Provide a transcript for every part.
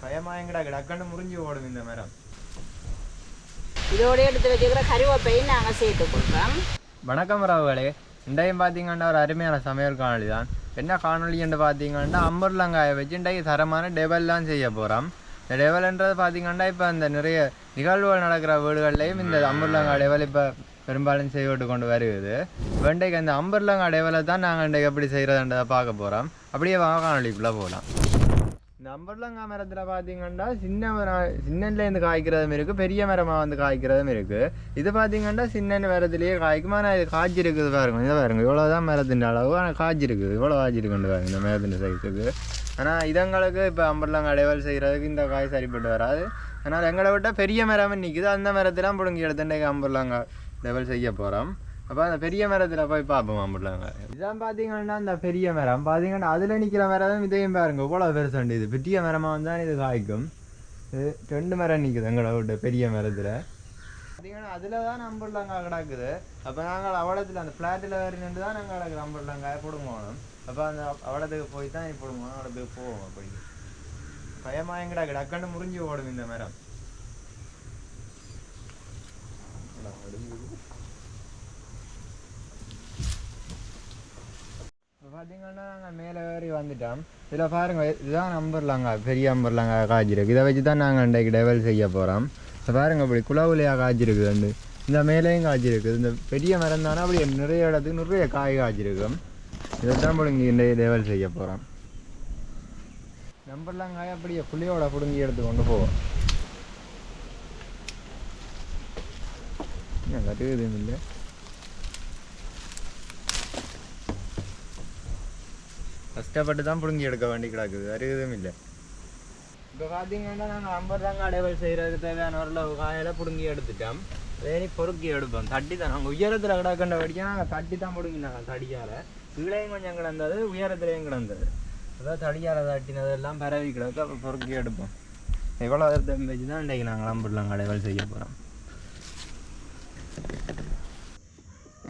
பயமா எங்கடா டக்குன்னு முறிஞ்சு ஓடும் இந்த மரம் இதோட எடுத்து வச்சுக்கிற கருவேப்பையும் நாங்கள் சேர்த்து கொடுக்குறோம் வணக்கம் ராவுகளே இன்றையும் பார்த்தீங்கன்னா ஒரு அருமையான சமையல் காணொளி தான் என்ன காணொளி என்று பார்த்தீங்கன்னா அம்பர்லங்காயை வச்சு இன்றைக்கு தரமான டெவல்லாம் செய்ய போகிறோம் இந்த டெவல்ன்றது பார்த்தீங்கன்னா இப்போ இந்த நிறைய நிகழ்வுகள் நடக்கிற வீடுகள்லையும் இந்த அம்பர்லங்கா டெவல் இப்போ பெரும்பாலும் செய்துவிட்டு கொண்டு வருகிறது இன்றைக்கு அந்த அம்பர்லங்கா டெவலை தான் நாங்கள் இன்றைக்கு எப்படி செய்கிறதுன்றதை பார்க்க போகிறோம் அப்படியே வாங்க காணொளிக்குள்ளே போகலாம் நம்பர்லாம் மரத்தில் பார்த்தீங்கன்னா சின்ன மரம் சின்னன்லேருந்து காய்க்கிறதும் இருக்குது பெரிய மரமாக வந்து காய்க்கிறதும் இருக்குது இது பார்த்தீங்கன்னா சின்ன மரத்துலேயே காய்க்கும். ஆனால் இது காய்ச்சி இருக்குது பாருங்க இதை பாருங்க. இவ்வளோ தான் மரத்தின் அளவு. ஆனால் காய்ச்சி இருக்குது. இவ்வளோ காய்ச்சி இருக்குன்னு பாருங்க இந்த மரத்தின் சைஸுக்கு ஆனால் இதங்களுக்கு இப்போ அம்பர்லாம் அடைவல் செய்கிறதுக்கு இந்த காய் சரிப்பட்டு வராது. ஆனால் எங்களை விட்டால் பெரிய மரம் நிற்குது அந்த மரத்தெல்லாம் பிடுங்கி எடுத்துட்டு அம்பர்லாங்க லெவல் செய்ய போகிறோம் அப்போ அந்த பெரிய மரத்தில் போய் பார்ப்போம் அம்பிடலாங்க இதான் பார்த்தீங்கன்னா அந்த பெரிய மரம். பார்த்தீங்கன்னா அதில் நிற்கிற மரம் இதையும் பாருங்க. இவ்வளோ பெருசாண்டு இது. பெரிய மரமாக வந்தால் இது காய்க்கும். இது ரெண்டு மரம் நிற்குது எங்களை விட்டு பெரிய மரத்தில். பார்த்தீங்கன்னா அதில் தான் அம்பிடலாங்க கிடக்குது. அப்போ நாங்கள் அவலத்தில் அந்த ஃப்ளாட்டில் வேறு நின்று தான் நாங்கள் கிடக்குது அம்பிடலாங்க பிடுங்கணும் அப்போ அந்த அவலத்துக்கு போய் தான் பிடுங்கணும் அவலத்துக்கு போவோம் அப்படி பயமாக எங்கடா டக்குன்னு முறிஞ்சு ஓடும் இந்த மரம். இப்போ பார்த்தீங்கன்னா நாங்கள் மேலே ஏறி வந்துட்டோம். இதில் பாருங்கள் இதுதான் நம்பர்லாங்க பெரிய நம்பர்லாங்க காய்ச்சிருக்கு. இதை வச்சு தான் நாங்கள் அன்றைக்கு டெவல் செய்ய போகிறோம் இப்போ பாருங்க அப்படி குளவுலையாக காய்ச்சிருக்கு வந்து. இந்த மேலேயும் காய்ச்சிருக்கு. இந்த பெரிய மரம் தானே அப்படி நிறைய இடத்துக்கு நிறைய காய் காய்ச்சிருக்கும் இதை தான் பிடுங்கி இன்றைக்கு டெவல் செய்ய போகிறோம் நம்பர்லாம் காய் அப்படியே புளியோட பிடுங்கி எடுத்து கொண்டு போவோம். என்ன கட்டுக்குது இல்லை கஷ்டப்பட்டு தான் பிடுங்கி எடுக்க வேண்டி கிடக்குது எதுவும் இல்லை இப்போ பார்த்தீங்கன்னா நாங்கள் ஐம்பதாங்க அடைவல் செய்கிறதுக்கு தேவையான ஒரு காயில பிடுங்கி எடுத்துட்டோம் வேணி பொறுக்கி எடுப்போம் தட்டி தான் நாங்கள் உயரத்தில் கிடக்கின்ற வடிக்க நாங்கள் தட்டி தான் பிடுங்கினாங்க தடியால் கீழையும் கொஞ்சம் கிடந்தது உயரத்துலேயும் கிடந்தது அதான் தடியால் தட்டினதெல்லாம் பரவி கிடக்கு அப்போ பொறுக்கி எடுப்போம் எவ்வளோ வச்சு தான் இன்றைக்கி நாங்கள் ஐம்பதுலாங்க அடைவல் செய்ய போகிறோம்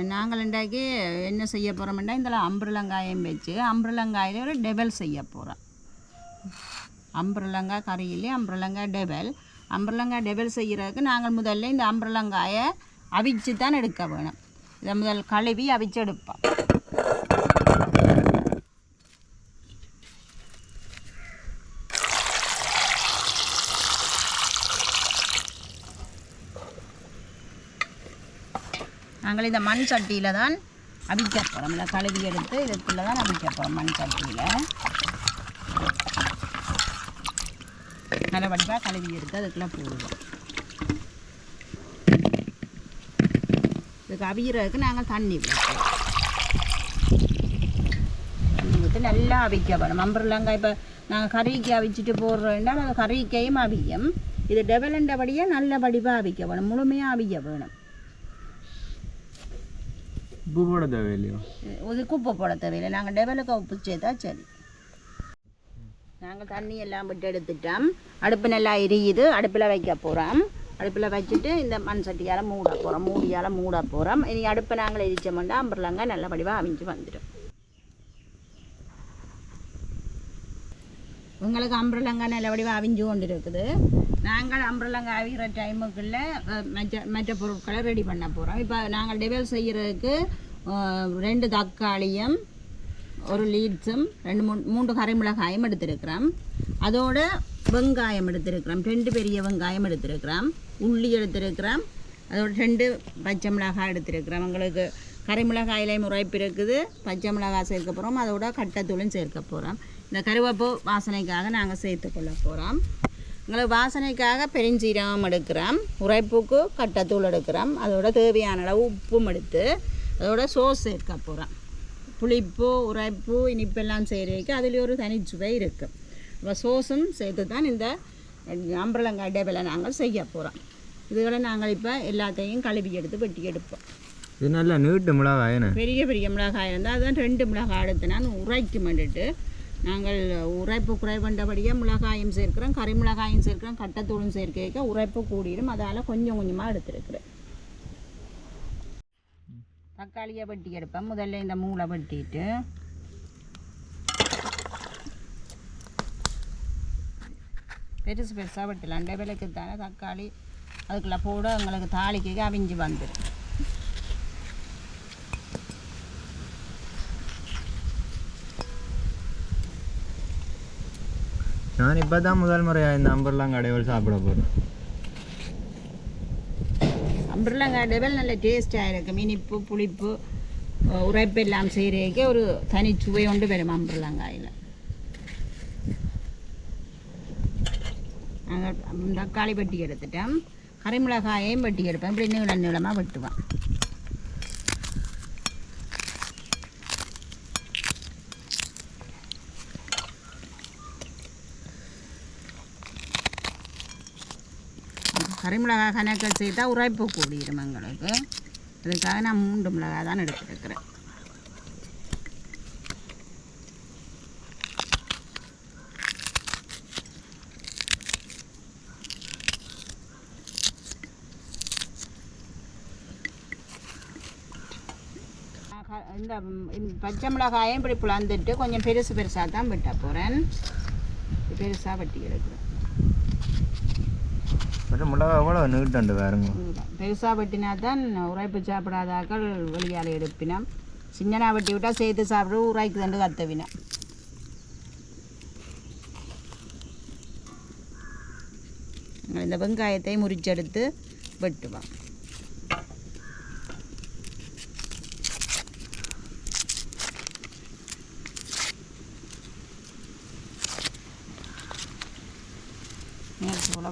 நாங்கள் இன்றைக்கு என்ன செய்ய போகிறோம்னா இந்த அம்புரலங்காயம் வச்சு அம்புரலங்காயில் ஒரு டெவல் செய்ய போகிறோம் அம்புரலங்காய் கறியிலே அம்புரலங்காய் டெவல். அம்புரலங்காய் டெவல் செய்கிறதுக்கு நாங்கள் முதல்ல இந்த அம்புரலங்காயை அவிச்சு தான் எடுக்க வேணும். இதை முதல் கழுவி அவிச்சு எடுப்போம். நாங்கள் இந்த மண் சட்டியில் தான் அவிக்க போகிறோம் இல்லை கழுவி எடுத்து இதுக்குள்ளே தான் அவிக்க போகிறோம் மண் சட்டியில். நல்லபடியாக கழுவி எடுத்து அதுக்குள்ளே போடுவோம். இதுக்கு அவிகிறதுக்கு நாங்கள் தண்ணி விடுவோம் தண்ணி விட்டு நல்லா அவிக்க வேணும் அம்புரலங்காய் இப்போ நாங்கள் கறிக்கு அவிச்சிட்டு போடுறோம்னா அது கறிக்கையும் அவியும். இது டெவலண்டபடியாக நல்ல வடிவாக அவிக்க வேணும் முழுமையாக அவிக்க வேணும். உப்பு போட தேவையில்லையோ இதுக்கு உப்பு போட தேவையில்லை நாங்கள் டெவலுக்கு உப்பு சேர்த்தா சரி நாங்கள் தண்ணி எல்லாம் விட்டு எடுத்துட்டோம் அடுப்பு நல்லா எரியுது அடுப்பில் வைக்க போகிறோம் அடுப்பில் வச்சுட்டு இந்த மண் சட்டியால் மூட போகிறோம் மூடியால் மூட போகிறோம் இனி அடுப்பை நாங்கள் எரிச்சோம்னா அம்பர்லாங்க நல்ல வடிவாக அவிஞ்சு வந்துடும் உங்களுக்கு அம்பர்லங்க நல்ல வடிவாக அவிஞ்சு கொண்டு இருக்குது நாங்கள் அம்பரலங்கா ஆகிற டைமுக்குள்ளே மற்ற மற்ற பொருட்களை ரெடி பண்ண போகிறோம் இப்போ நாங்கள் டெவல் செய்கிறதுக்கு ரெண்டு தக்காளியும் ஒரு லீட்ஸும் ரெண்டு மூணு மூன்று கரைமிளகாயும் எடுத்திருக்கிறோம். அதோட வெங்காயம் எடுத்திருக்கிறோம். ரெண்டு பெரிய வெங்காயம் எடுத்திருக்கிறோம். உள்ளி எடுத்திருக்கிறோம். அதோட ரெண்டு பச்சை மிளகாய் எடுத்திருக்கிறோம். உங்களுக்கு கரைமிளகாயிலையும் முறைப்பு இருக்குது. பச்சை மிளகாய் சேர்க்க போகிறோம் அதோட கட்டத்தூளும் சேர்க்க போகிறோம் இந்த கருவேப்பு வாசனைக்காக நாங்கள் சேர்த்துக்கொள்ள போகிறோம் எங்களுக்கு வாசனைக்காக பெருஞ்சீரகம் எடுக்கிறோம். உரைப்புக்கு கட்டத்தூள் எடுக்கிறோம். அதோட தேவையான அளவு உப்பும் எடுத்து அதோட சோஸ் சேர்க்க போகிறோம் புளிப்பு உரைப்பு இனிப்பெல்லாம் செய்கிறதுக்கு அதில் ஒரு தனிச்சுவை இருக்குது அப்போ சோஸும் சேர்த்து தான் இந்த அம்பரலங்காய் டேபிளை நாங்கள் செய்ய போகிறோம் இதுகளை நாங்கள் இப்போ எல்லாத்தையும் கழுவி எடுத்து வெட்டி எடுப்போம். இது நல்லா நீட்டு மிளகாய் பெரிய பெரிய மிளகாய் இருந்தால் அதுதான் ரெண்டு மிளகாய் எடுத்து நான் உரைக்கும் பண்ணிட்டு நாங்கள் உரைப்பு குறைவண்டபடியாக மிளகாயும் சேர்க்கிறோம் கறி மிளகாயும் சேர்க்கிறோம் கட்டத்தூளும் சேர்க்க உரைப்பு கூடிடும். அதால் கொஞ்சம் கொஞ்சமாக எடுத்துருக்குறேன். தக்காளியை வெட்டி எடுப்பேன். முதல்ல இந்த மூளை வெட்டிட்டு. பெருசு பெருசாக வெட்டலாம். டெவலுக்கு தானே தக்காளி அதுக்குள்ளே போட எங்களுக்கு தாளிக்கு அவிஞ்சு வந்துடும் நான் இப்போ தான் முதல் முறையாக இந்த அம்பர்லாம் கடைகள் சாப்பிட போகிறேன் அம்பர்லாங்காய் டெவல் நல்ல டேஸ்டாக இருக்கும் இனிப்பு புளிப்பு உரைப்பு எல்லாம் செய்கிறதுக்கே ஒரு தனி சுவை கொண்டு வரும் அம்பர்லாங்காயில் நாங்கள் தக்காளி வெட்டி எடுத்துட்டோம் கறிமிளகாயையும் வெட்டி எடுப்பேன் இப்படி நீளம் நீளமாக வெட்டுவேன் கறிமிளகாய் கணக்கில் செய்தால் உரைப்பு கூடிடும் எங்களுக்கு அதுக்காக நான் மூன்று மிளகாய் தான் எடுத்துருக்கிறேன் இந்த இந்த பச்சை மிளகாயும் இப்படி பிளந்துட்டு கொஞ்சம் பெருசு பெருசாக தான் வெட்ட போகிறேன் பெருசாக வெட்டி எடுக்கிறேன். பட் மிளகா எவ்வளோ நீட்டாண்டு வேறுங்க பெருசாக வெட்டினா தான் உரைப்பு சாப்பிடாதாக்கள் வெளியால் எடுப்பினா சின்னனா வெட்டி விட்டால் சேர்த்து சாப்பிட உராய்க்கு தண்டு கத்தவினா இந்த வெங்காயத்தை முறிச்செடுத்து வெட்டுவான்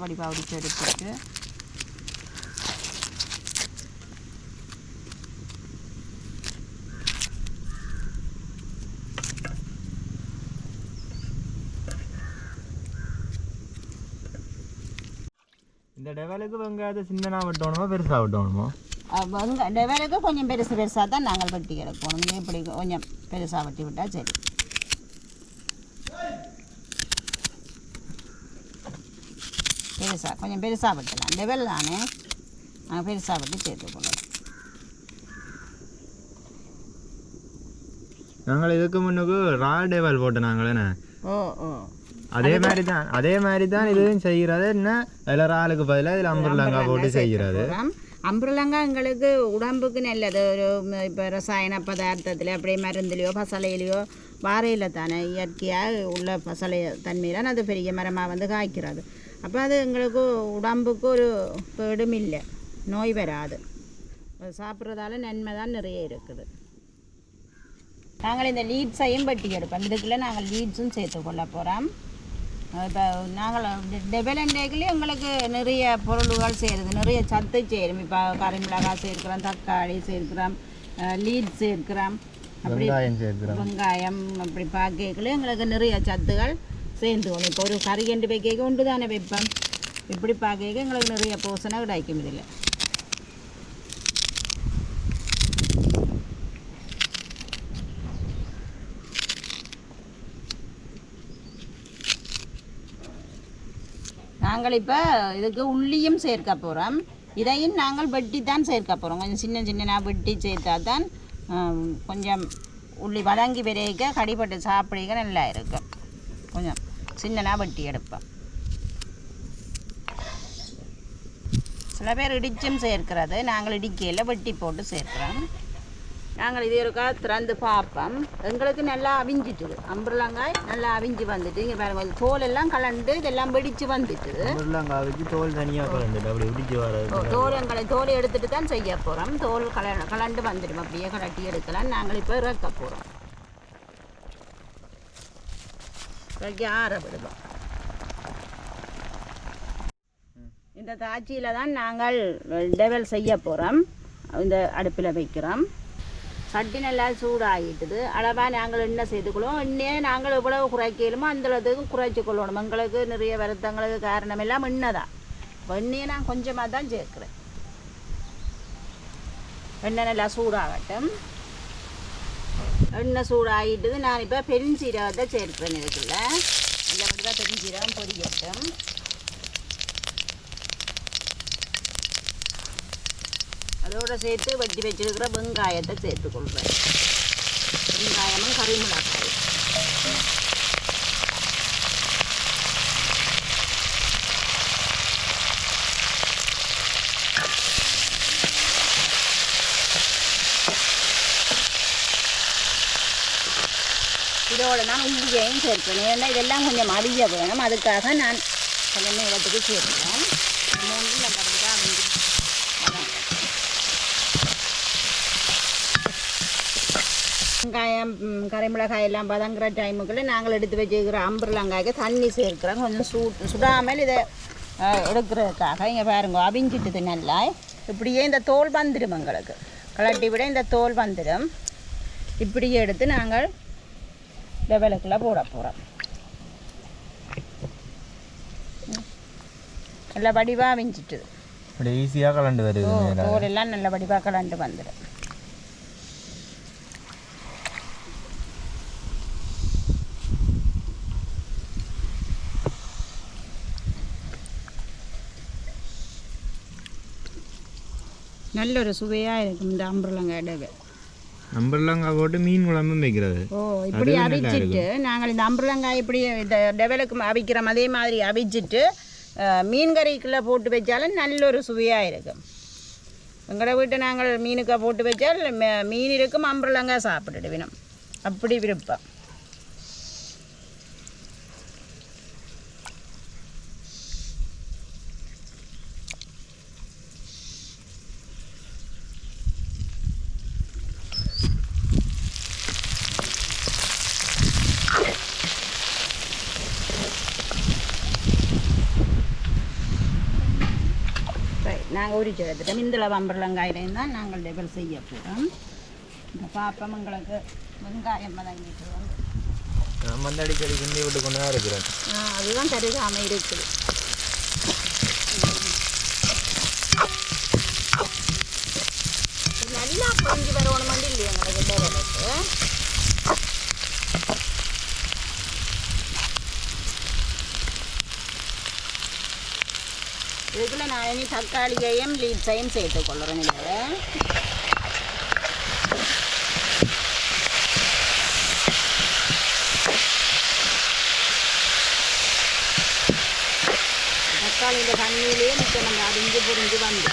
வடிவாக உரிச்சு எடுத்துட்டு இந்த டெவலுக்கு வெங்காயத்தை சின்னனா வெட்டணுமா பெருசாக வெட்டணுமா? வெங்க டெவலுக்கு கொஞ்சம் பெருசு பெருசாக தான் நாங்கள் வெட்டி இது இப்படி கொஞ்சம் பெருசாக வெட்டி விட்டால் சரி. பெருசாக கொஞ்சம் பெருசாக வெட்டலாம். டெவல் தானே நாங்கள் பெருசாக வெட்டி சேர்த்துக்கணும். நாங்கள் இதுக்கு முன்னுக்கு ரா டெவல் போட்டு நாங்களே ஓ ஓ. அதே மாதிரி தான் அதே மாதிரி தான் இதுவும் செய்கிறது. என்ன? அதில் இறாலுக்கு பதிலாக இதில் அம்பர்லாங்காய் போட்டு செய்கிறது. அம்புலங்கா எங்களுக்கு உடம்புக்கு நல்லது. ஒரு இப்போ ரசாயன பதார்த்தத்தில் அப்படியே மருந்துலையோ பசலையிலையோ வாரையில் தானே இயற்கையாக உள்ள பசலை தன்மையில அது பெரிய மரமாக வந்து காய்க்கிறது. அப்போ அது எங்களுக்கு உடம்புக்கு ஒரு கேடும் இல்லை நோய் வராது சாப்பிட்றதால நன்மை தான் நிறைய இருக்குது நாங்கள் இந்த லீட்ஸையும் வெட்டி எடுப்போம் இதுக்குள்ளே நாங்கள் லீட்ஸும் சேர்த்து கொள்ள போகிறோம் இப்போ நாங்கள் டெவலண்டேக்கில் எங்களுக்கு நிறைய பொருள்கள் சேருது நிறைய சத்து சேரும் இப்போ கறிமிளகாய் சேர்க்கிறோம் தக்காளி சேர்க்கிறோம் லீட் சேர்க்கிறோம் அப்படி வெங்காயம் அப்படி பார்க்கல எங்களுக்கு நிறைய சத்துகள் சேர்ந்து கொள்ளும் இப்போ ஒரு கறி கண்டு வைக்க உண்டு தானே வைப்போம் இப்படி பார்க்க எங்களுக்கு நிறைய போஷனை கிடைக்கும் இதில் நாங்கள் இப்போ இதுக்கு உள்ளியும் சேர்க்க போகிறோம் இதையும் நாங்கள் வெட்டி தான் சேர்க்க போகிறோம் கொஞ்சம் சின்ன சின்னனாக வெட்டி சேர்த்தா தான் கொஞ்சம் உள்ளி வதங்கி விரைக்க கடிப்பட்டு சாப்பிடுக நல்லா இருக்கும் கொஞ்சம் சின்னதாக வெட்டி எடுப்போம். சில பேர் இடிச்சும் சேர்க்கிறது. நாங்கள் இடிக்கையில் வெட்டி போட்டு சேர்க்கிறோம். நாங்கள் இது இருக்கா திறந்து பார்ப்போம். எங்களுக்கு நல்லா அவிஞ்சிட்டுது அம்புலங்காய் நல்லா அவிஞ்சு வந்துட்டு இங்கே பாருங்க தோல் எல்லாம் கலண்டு இதெல்லாம் வெடிச்சு வந்துட்டு. அம்பர்லாங்காய் வச்சு தோல் தனியாக கலந்துட்டு அப்படி உடிச்சு வர்றது தோல் எங்களை தோல் எடுத்துட்டு தான் செய்ய போகிறோம் தோல் கல கலண்டு வந்துடும். அப்படியே கலட்டி எடுக்கலாம். நாங்கள் இப்போ இறக்க போகிறோம் இறக்கி ஆற விடுவோம். இந்த தாச்சியில் தான் நாங்கள் டெவல் செய்ய போகிறோம் இந்த அடுப்பில் வைக்கிறோம். சட்டி நல்லா சூடாகிட்டுது அளவாக நாங்கள் என்ன சேர்த்துக்கொள்வோம் எண்ணெயை நாங்கள் எவ்வளவு குறைக்கலுமோ அந்த அளவுக்கு குறைச்சி கொள்ளணும். எங்களுக்கு நிறைய வருத்தங்களுக்கு காரணம் எல்லாம் எண்ணெய் தான் இப்போ எண்ணெயை நான் கொஞ்சமாக தான் சேர்க்குறேன். எண்ணெய் நல்லா சூடாகட்டும். எண்ணெய் சூடாகிட்டுது நான் இப்போ பெருஞ்சீரகத்தை சேர்ப்பேன் இதுக்குள்ள. இந்த மட்டும் தான் பெருஞ்சீரகம் பொரியட்டும் அதோடு சேர்த்து வெட்டி வச்சிருக்கிற வெங்காயத்தை சேர்த்துக்கொள்வேன். வெங்காயமும் கறிமிளகாய் இதோட நான் உள்ளியையும் சேர்க்கணும் ஏன்னா இதெல்லாம் கொஞ்சம் அவிய வேணும் அதுக்காக நான் கொஞ்சம் நேரத்துக்கு சேர்க்கிறேன் மூணு நல்லபடியாக அவிஞ்சு வெங்காயம் ம், எல்லாம் பதங்குற டைமுக்குள்ளே நாங்கள் எடுத்து வச்சுக்கிற அம்புரலங்காய்க்கு தண்ணி சேர்க்கிறோம் கொஞ்சம் சூ சுடாமல் இதை எடுக்கிறதுக்காக இங்கே பாருங்க அவிஞ்சிட்டுது நல்லா இப்படியே இந்த தோல் வந்துடும் எங்களுக்கு கலட்டி விட இந்த தோல் வந்துடும் இப்படியே எடுத்து நாங்கள் லெவலுக்குள்ளே போட போகிறோம் நல்ல வடிவாக அவிஞ்சிட்டுது அப்படி ஈஸியாக கலண்டு வருது ஓ நேரா. தோல் எல்லாம் நல்ல வடிவாக கலண்டு வந்துடும் நல்ல ஒரு சுவையாக இருக்கும் இந்த அம்புரலங்காய் டேவை அம்பர்லாங்காய் போட்டு மீன் குழம்பும் வைக்கிறது. ஓ இப்படி அவிச்சிட்டு நாங்கள் இந்த அம்புரலங்காய் இப்படி இந்த டெவலுக்கு அவிக்கிறோம் அதே மாதிரி அவிச்சிட்டு மீன் கறிக்குள்ளே போட்டு வச்சாலும் நல்ல ஒரு சுவையாக இருக்கும். எங்களோட வீட்டை நாங்கள் மீனுக்கா போட்டு வச்சால் மீன் இருக்கும் அம்புரலங்காய் சாப்பிட்டுடுவினோம். அப்படி விருப்பம். நாங்கள் உரிச்சு எடுத்துட்டோம் இந்த அம்புரலங்காயிலையும் தான் நாங்கள் டெவல் செய்ய போகிறோம் இந்த பாப்பம் எங்களுக்கு வெங்காயம் வதங்கிட்டு வந்து. நம்ம வந்து அடிக்கடி கிண்டி விட்டு கொண்டு தான் இருக்கிறேன். ஆ, அதுதான் கருகாமல் இருக்குது இது நல்லா பொங்கி வரணும் இல்லையா எங்களுக்கு டெவலுக்கு இதுக்குள்ள நான் இனி தக்காளியையும் லீட்ஸையும் சேர்த்து கொள்ளுறேன் இதில் தக்காளியில் தண்ணியிலேயே மிச்சம் நம்ம அடிஞ்சு புரிஞ்சு வந்து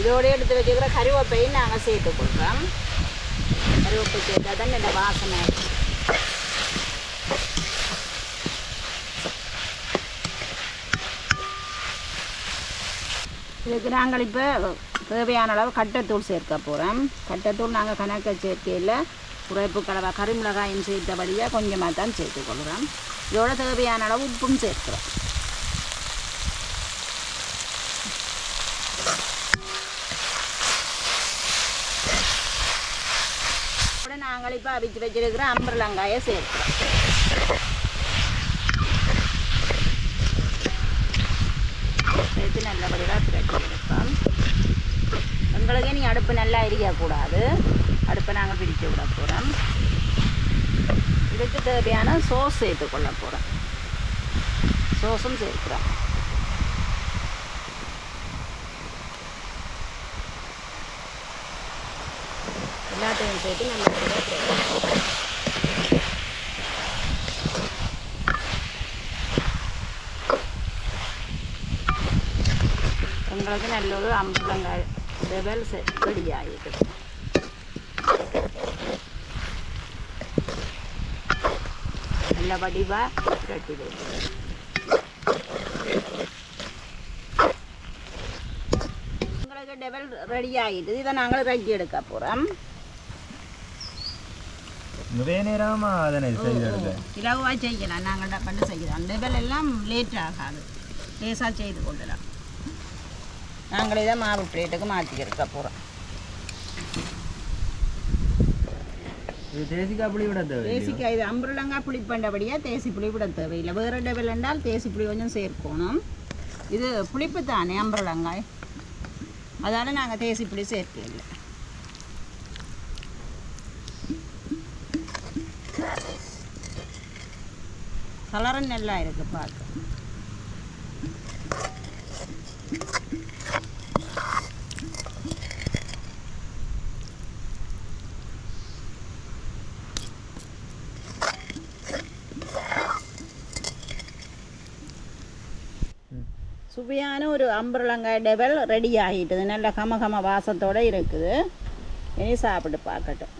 இதோட எடுத்து வச்சுக்கிற கருவேப்பையும் நாங்கள் சேர்த்து கொடுக்குறோம் கருவேப்பை சேர்த்தா தான் இந்த வாசனை இதுக்கு நாங்கள் இப்போ தேவையான அளவு கட்டைத்தூள் சேர்க்க போகிறோம். கட்டைத்தூள் நாங்கள் கணக்க சேர்க்கையில் குறைப்பு கலவை கரிமிளகாயும் சேர்த்தபடியாக கொஞ்சமாக தான் சேர்த்துக்கொள்கிறோம் இதோட தேவையான அளவு உப்பும் சேர்க்கிறோம். நாங்கள் இப்போ அவிச்சு வச்சிருக்கிற அம்பர்லங்காயை சேர்க்கிறோம். சேர்த்து பிரட்டி எடுப்போம் எங்களுக்கு நீ அடுப்பு நல்லா எரியக்கூடாது. அடுப்பை நாங்கள் பிரித்து விட போகிறோம் இதுக்கு தேவையான சோஸ் சேர்த்துக்கொள்ள போகிறோம் சோஸும் சேர்க்குறோம். எல்லாத்தையும் சேர்த்து நல்லபடியாக எங்களுக்கு நல்லொரு அம்பலங்காய் லெவல் செட் ரெடி ஆகிட்டு நல்ல வடிவாக கட்டி வைக்கிறது உங்களுக்கு டெவல் ரெடி ஆகிட்டு இதை நாங்கள் ரெடி எடுக்க போகிறோம் நிறைய நேரமாக அதனை செய்கிறது இலகுவாக செய்யலாம் நாங்கள் பண்ணி செய்யலாம் லெவல் நாங்கள் இதை மாவு பிளேட்டுக்கு மாற்றி எடுக்க போகிறோம் இது தேசிக்காய் இது அம்புருளங்காய் புளி பண்ணபடியாக தேசி புளி விட தேவையில்லை. வேறு டெவல் என்றால் தேசி புளி கொஞ்சம் சேர்க்கணும். இது புளிப்பு தானே அம்புருளங்காய் அதால் நாங்கள் தேசி புளி சேர்க்கல. கலரும் நல்லா இருக்கு பார்க்க சுவையான ஒரு அம்புரலங்காய் டெவல் ரெடி ஆகிட்டுது. நல்ல கமகம வாசத்தோடு இருக்குது. இனி சாப்பிட்டு பார்க்கட்டும்.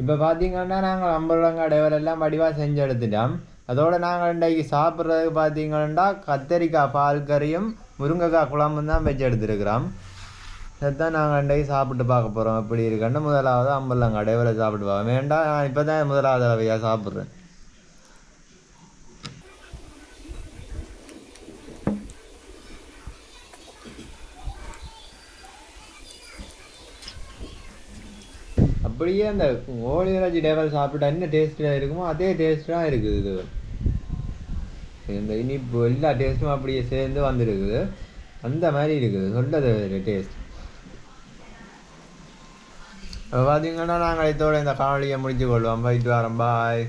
இப்போ பார்த்தீங்கன்னா நாங்கள் அம்பலங்காய் டெவல் எல்லாம் வடிவாக செஞ்சு எடுத்துட்டோம். அதோட நாங்கள் இன்றைக்கு சாப்பிட்றதுக்கு பார்த்தீங்கன்னா கத்தரிக்காய் பால் கறியும் முருங்கைக்காய் குழம்பும் தான் வச்சு எடுத்துருக்குறோம். இதைத்தான் நாங்கள் இன்றைக்கு சாப்பிட்டு பார்க்க போகிறோம் எப்படி இருக்குன்னு முதலாவது அம்பலங்காய் டெவலை சாப்பிட்டு பார்க்க வேண்டாம் நான் இப்போ தான் முதலாவது தடவையாக சாப்பிட்றேன். அப்படியே அந்த ஓலி டேவல் சாப்பிட்டா என்ன டேஸ்ட்டாக இருக்குமோ அதே டேஸ்ட்டாக தான் இருக்குது இது. இந்த இனிப்பு எல்லா டேஸ்ட்டும் அப்படியே சேர்ந்து வந்துருக்குது. அந்த மாதிரி இருக்குது. சொல்றது டேஸ்ட் பார்த்தீங்கன்னா நாங்கள் இதோட இந்த காணொலியை முடிச்சு கொள்வோம். போயிட்டு வரோம். பாய்